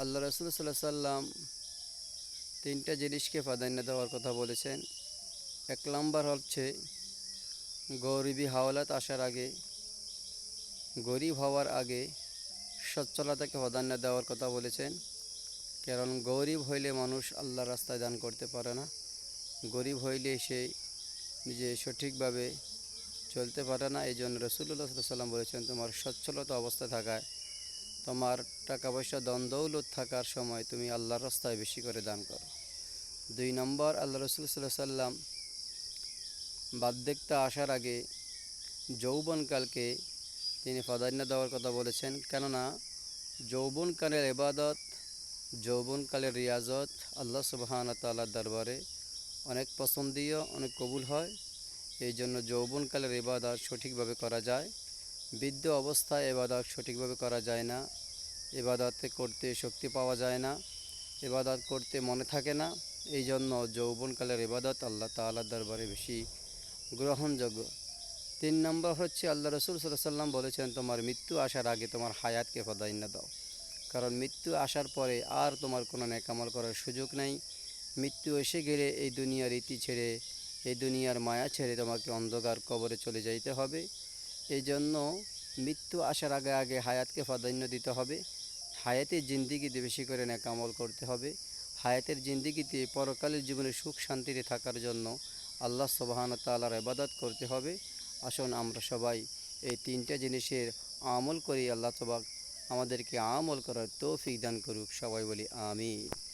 আল্লাহ রসুল সাল্লাহ সাল্লাম তিনটা জিনিসকে প্রাধান্য দেওয়ার কথা বলেছেন। এক নম্বর হচ্ছে গরিবী হাওলাত আসার আগে, গরিব হওয়ার আগে সচ্ছলতাকে প্রাধান্য দেওয়ার কথা বলেছেন। কারণ গরিব হইলে মানুষ আল্লাহর রাস্তায় দান করতে পারে না। গরিব হইলে সে নিজে সঠিকভাবে চলতে পারে না। এই জন্য রসুল্লাহ সাল্লাম বলেছেন, তোমার সচ্ছলতা অবস্থা থাকায় তোমার টাকা পয়সা দ্বন্দ্বৌলত থাকার সময় তুমি আল্লাহর রাস্তায় বেশি করে দান করো। দুই নম্বর, আল্লাহ রসুল সাল্লাহ সাল্লাম বার্ধক্যতা আসার আগে যৌবনকালকে তিনি প্রাধান্য দেওয়ার কথা বলেছেন। কেননা যৌবনকালের এবাদত যৌবনকালের রিয়াজত আল্লাহ সুবাহান তাল্লার দরবারে অনেক পছন্দীয়, অনেক কবুল হয়। এই জন্য যৌবনকালের এবাদত সঠিকভাবে করা যায়। বৃদ্ধ অবস্থায় এবাদত সঠিকভাবে করা যায় না। এবাদতে করতে শক্তি পাওয়া যায় না। এবাদত করতে মনে থাকে না। এই জন্য যৌবনকালের এবাদত আল্লাহ তাল্লার দরবারে বেশি গ্রহণযোগ্য। তিন নম্বর হচ্ছে আল্লাহ রসুল সাল্লাম বলেছেন, তোমার মৃত্যু আসার আগে তোমার হায়াতকে প্রাধান্য দাও। কারণ মৃত্যু আসার পরে আর তোমার কোনো নেকামল করার সুযোগ নেই। মৃত্যু এসে গেলে এই দুনিয়ার রীতি ছেড়ে, এই দুনিয়ার মায়া ছেড়ে তোমাকে অন্ধকার কবরে চলে যাইতে হবে। এই জন্য মৃত্যু আসার আগে আগে হায়াতকে প্রাধান্য দিতে হবে। হায়াতের জিন্দিগিতে বেশি করে নেকামল করতে হবে। হায়াতের জিন্দিগিতে পরকালের জীবনে সুখ শান্তিতে থাকার জন্য আল্লাহ সবহান তালার ইবাদত করতে হবে। আসুন আমরা সবাই এই তিনটা জিনিসের আমল করি। আল্লাহ তবাক আমাদেরকে আমল করার তৌফিক দান করুক। সবাই বলি আমি